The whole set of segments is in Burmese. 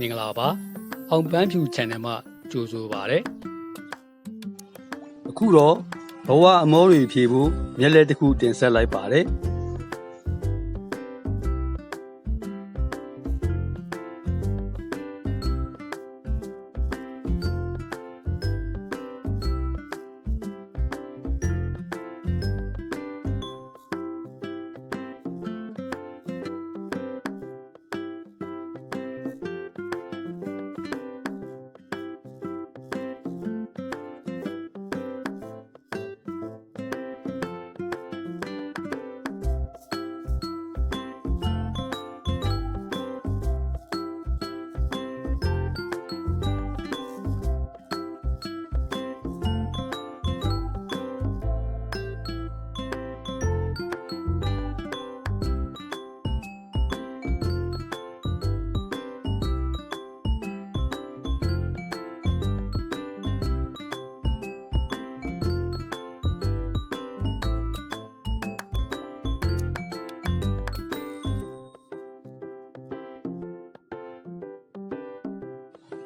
မင်္ဂလာပါအောင်ပန်းဖြူ channel မှာကြိုဆိုပါရစေအခုတော့ဘဝအမောတွေဖြေဖို့မျက်လက်တစ်ခုတင်ဆက်လိုက်ပါတယ်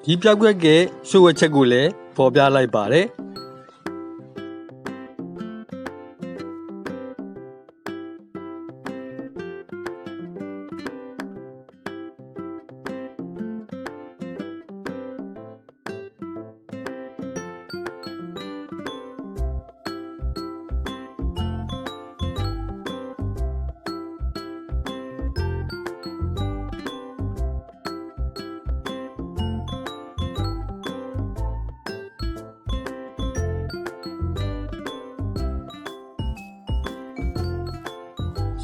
ဒီပြောက်ကွက်ကရှိုးဝက်ချက်ကိုလည်းပေါ်ပြလိုက်ပါတယ်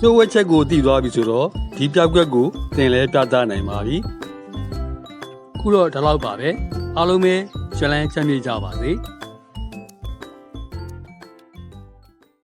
ရှိုးဝက်ချက်ကိုတည်သွားပြီဆိုတော့ဒီပြောက်ကွက်ကိုသင်လဲပြသနိုင်ပါပြီခုတော့ဒီလောက်ပါပဲအားလုံးပဲချန်လန်ချမ်းမြေ့ကြပါစေ